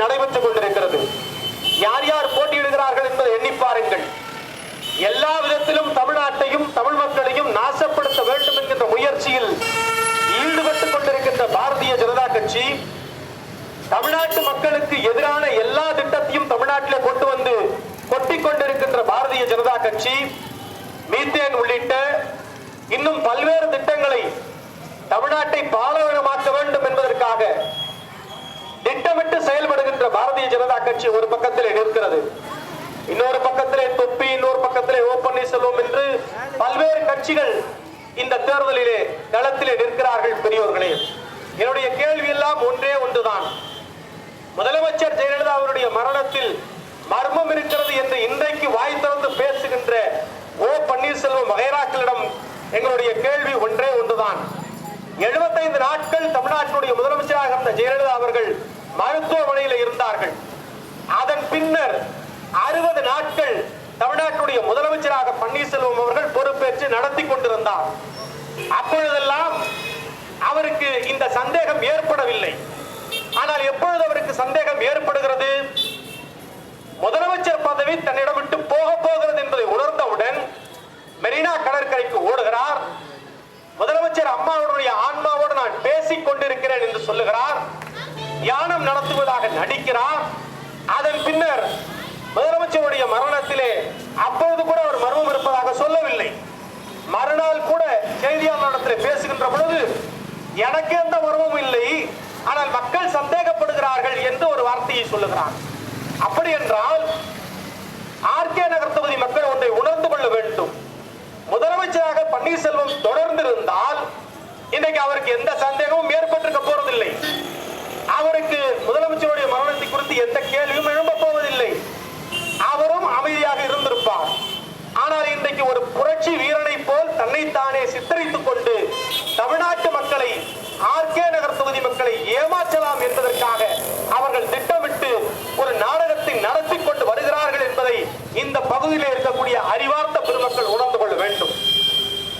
நடைபெற்றுக் கொண்டிருக்கிறது. யார் யார் போட்டியிடுகிறார்கள் என்பதை எண்ணி பாருங்கள். எல்லா விதத்திலும் தமிழ்நாட்டையும் தமிழ் மக்களையும் நாசப்படுத்த வேண்டும் என்கின்ற முயற்சியில் ஈடுபட்டுக் கொண்டிருக்கின்ற பாரதிய ஜனதா கட்சி தமிழ்நாட்டு மக்களுக்கு எதிரான எல்லா திட்டத்தையும் தமிழ்நாட்டிலே கொண்டு வந்து கொட்டிக் கொண்டிருக்கின்ற பாரதிய ஜனதா கட்சி மீத்தேன் உள்ளிட்ட இன்னும் பல்வேறு திட்டங்களை தமிழ்நாட்டை பாலைவனமாக்க வேண்டும் என்பதற்காக திட்டமிட்டு செயல்படுகின்ற பாரதிய ஜனதா கட்சி ஒரு பக்கத்தில் நிற்கிறது. இன்னொரு பக்கத்திலே தொப்பி இன்னொரு பக்கத்திலே ஓ பன்னீர்செல்வம் என்று பல்வேறு கட்சிகள் இந்த தேர்தலிலே களத்திலே நிற்கிறார்கள் பெரியோர்களே. என்னுடைய கேள்வி எல்லாம் ஒன்றே ஒன்றுதான். முதலமைச்சர் ஜெயலலிதா அவருடைய மரணத்தில் மர்மம் இருக்கிறது என்று இன்றைக்கு வாய் திறந்து பேசுகின்ற ஓ பன்னீர்செல்வம் வகைராக்களிடம் எங்களுடைய கேள்வி ஒன்றே ஒன்றுதான். 75 நாட்கள் தமிழ்நாட்டினுடைய முதலமைச்சராக இருந்த ஜெயலலிதா அவர்கள் மருத்துவமனையில் இருந்தார்கள் பின்னர் அறுபது நாட்கள் தமிழ்நாட்டுடைய முதலமைச்சராக பன்னீர்செல்வம் அவர்கள் பொறுப்பேற்று நடத்தி கொண்டிருந்தார். அப்பொழுதெல்லாம் அவருக்கு இந்த சந்தேகம் ஏற்படவில்லை. ஆனால் எப்பொழுது அவருக்கு சந்தேகம் ஏற்படுகிறது? முதலமைச்சர் பதவி தன்னிடம் விட்டு போக போகிறது என்பதை உணர்ந்தவுடன் மெரினா கடற்கரைக்கு ஓடுகிறார். முதலமைச்சர் அம்மாவுடைய ஆன்மாவோடு நான் பேசிக் கொண்டிருக்கிறேன் என்று சொல்லுகிறார். தியானம் நடத்துவதாக நடிக்கிறார். அதன் பின்னர் முதலமைச்சருடைய மரணத்திலே அப்போது கூட அவர் மர்மம் இருப்பதாக சொல்லவில்லை. மறுநாள் கூட செய்தியாளர்களிடத்தில் பேசுகின்ற பொழுது எனக்கு எந்த மர்மம் இல்லை ஆனால் மக்கள் சந்தேகப்படுகிறார்கள் என்று ஒரு வார்த்தையை சொல்லுகிறார் அப்படி என்றால் ஆர்கே நகர் தொகுதி மக்கள் ஒன்றை உணர்ந்து கொள்ள வேண்டும். முதலமைச்சராக பன்னீர்செல்வம் தொடர்ந்திருந்தால் இன்னைக்கு அவருக்கு எந்த சந்தேகமும் தன்னைத்தானே சித்தரித்துக் கொண்டு தமிழ்நாட்டு மக்களை ஆர்கே நகர் தொகுதி மக்களை ஏமாற்றலாம் என்பதற்காக அவர்கள் திட்டமிட்டு ஒரு நாடகத்தை நடத்தி கொண்டு வருகிறார்கள் என்பதை இந்த பகுதியில் இருக்கக்கூடிய அறிவார்ந்த பெருமக்கள் உணர்ந்து கொள்ள வேண்டும்.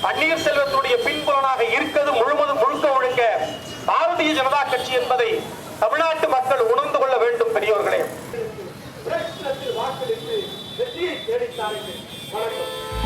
பன்னீர்செல்வத்துடைய பின்புலனாக இருக்கிறது முழுவதும் முழுக்க முழுக்க பாரதிய ஜனதா கட்சி என்பதை தமிழ்நாட்டு மக்கள் உணர்ந்து கொள்ள வேண்டும் பெரியோர்களே. வாக்களித்து வெற்றியை தேடித்தார்கள்